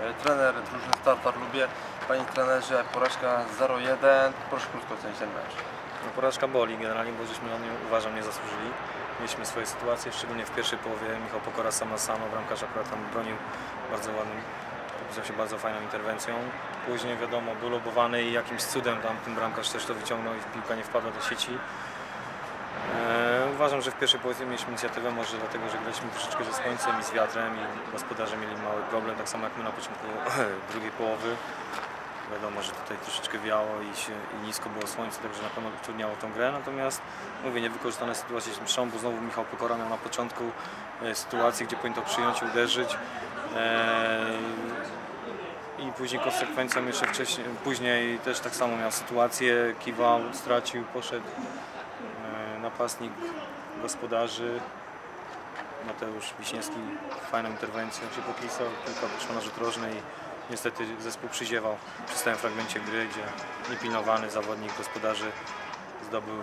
e, trener drużyny Startar Lubię. Panie trenerze, porażka 0-1, proszę krótko ocenić ten mecz. No, porażka boli generalnie, bo żeśmy nią uważam nie zasłużyli. Mieliśmy swoje sytuacje, szczególnie w pierwszej połowie. Michał Pokora sam na bramkarz akurat tam bronił bardzo ładnym, popisał się bardzo fajną interwencją. Później wiadomo, był lobowany i jakimś cudem tam ten bramkarz też to wyciągnął i piłka nie wpadła do sieci. E, uważam, że w pierwszej połowie mieliśmy inicjatywę, może dlatego, że graliśmy troszeczkę ze słońcem i z wiatrem i gospodarze mieli mały problem, tak samo jak my na początku drugiej połowy. Wiadomo, że tutaj troszeczkę wiało i, się, i nisko było słońce, także na pewno utrudniało tą grę. Natomiast mówię, niewykorzystane sytuacje są, bo znowu Michał Pokora miał na początku e, sytuację, gdzie powinien to przyjąć uderzyć. E, I później konsekwencją jeszcze wcześniej, później też tak samo miał sytuację, kiwał, stracił, poszedł napastnik gospodarzy. Mateusz Wiśniewski fajną interwencją się popisał, piłka wyszła na rzut rożny i niestety zespół przyziewał przy stałym fragmencie gry, gdzie niepilnowany zawodnik gospodarzy zdobył,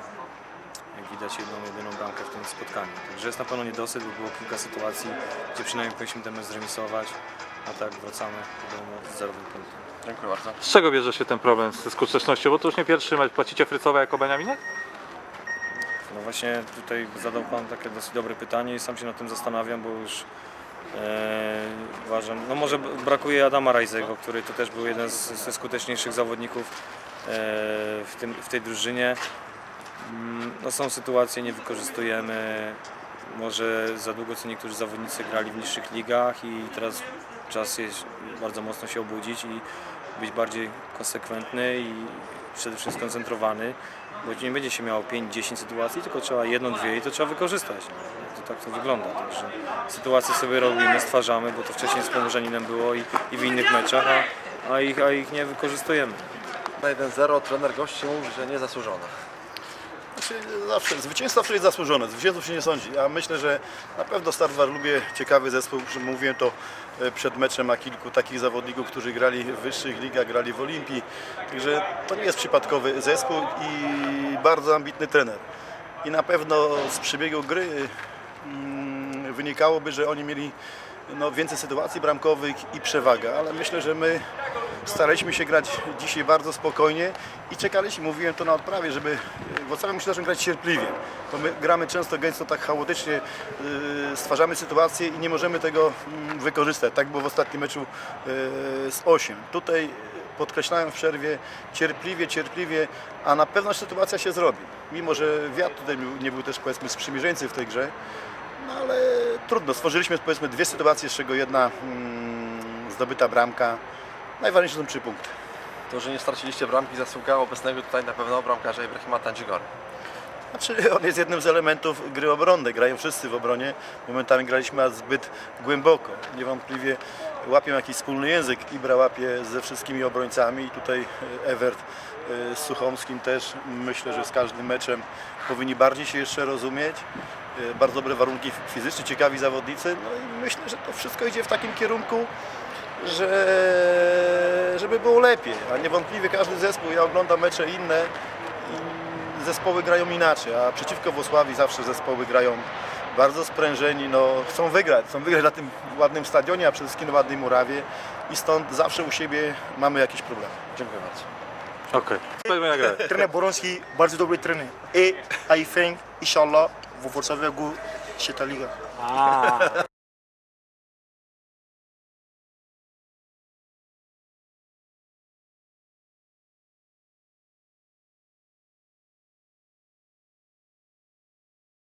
jak widać, jedną, jedyną bramkę w tym spotkaniu. Także jest na pewno niedosyt, bo było kilka sytuacji, gdzie przynajmniej powinniśmy ten mecz zremisować, a tak wracamy do domu z zerowym punktem. Dziękuję bardzo. Z czego bierze się ten problem ze skutecznością? Bo to już nie pierwszy mecz. Płacicie Frycowa jako Beniaminek? No właśnie tutaj zadał Pan takie dosyć dobre pytanie i sam się nad tym zastanawiam, bo już e, uważam, no może brakuje Adama Rajzego, który to też był jeden z, ze skuteczniejszych zawodników e, w, tym, w tej drużynie. Mm, No są sytuacje, nie wykorzystujemy, może za długo co niektórzy zawodnicy grali w niższych ligach i teraz czas jest bardzo mocno się obudzić i być bardziej konsekwentny i przede wszystkim skoncentrowany bo nie będzie się miało 5-10 sytuacji, tylko trzeba jedną, dwie i to trzeba wykorzystać. To tak to wygląda. Także sytuacje sobie robimy, stwarzamy, bo to wcześniej z Pomorzaninem było i, i w innych meczach, a, a, ich, a ich nie wykorzystujemy. Na 1-0 trener gości mówi, że niezasłużone. Znaczy, zawsze, zwycięstwo zawsze jest zasłużone, zwycięstwo się nie sądzi. Ja myślę, że na pewno Starwar lubię ciekawy zespół, mówiłem to e, przed meczem ma kilku takich zawodników, którzy grali w wyższych ligach, grali w Olimpii. Także to nie jest przypadkowy zespół i bardzo ambitny trener. I na pewno z przebiegu gry mm, wynikałoby, że oni mieli no, więcej sytuacji bramkowych i przewaga, ale myślę, że my staraliśmy się grać dzisiaj bardzo spokojnie i czekaliśmy, mówiłem to na odprawie, żeby Wrocławiu zacząć grać cierpliwie, bo my gramy często gęsto tak chaotycznie, yy, stwarzamy sytuację i nie możemy tego mm, wykorzystać. Tak było w ostatnim meczu yy, z 8. Tutaj podkreślałem w przerwie cierpliwie, cierpliwie, a na pewno sytuacja się zrobi. Mimo, że wiatr tutaj nie był też powiedzmy sprzymierzeńcy w tej grze, no ale trudno. Stworzyliśmy powiedzmy dwie sytuacje, z czego jedna mm, zdobyta bramka. Najważniejsze są trzy punkty. To, że nie straciliście bramki, zasługa obecnego tutaj na pewno bramkarza Ibrahima Tandzigory. Znaczy, on jest jednym z elementów gry obronnej. Grają wszyscy w obronie. Momentami graliśmy zbyt głęboko. Niewątpliwie łapią jakiś wspólny język. Ibra łapie ze wszystkimi obrońcami i tutaj e, Evert e, z Suchomskim też myślę, że z każdym meczem powinni bardziej się jeszcze rozumieć. E, Bardzo dobre warunki fizyczne, ciekawi zawodnicy. No i myślę, że to wszystko idzie w takim kierunku, że żeby było lepiej. A niewątpliwie każdy zespół, ja oglądam mecze inne i zespoły grają inaczej, a przeciwko Włosławi zawsze zespoły grają bardzo sprężeni, no chcą wygrać, chcą wygrać na tym ładnym stadionie, a przede wszystkim na ładnej murawie i stąd zawsze u siebie mamy jakieś problemy. Dziękuję bardzo. Okej. Okay. Trener Boronski bardzo dobry trener. I I think inshallah w Wrocławiu się ta liga. A,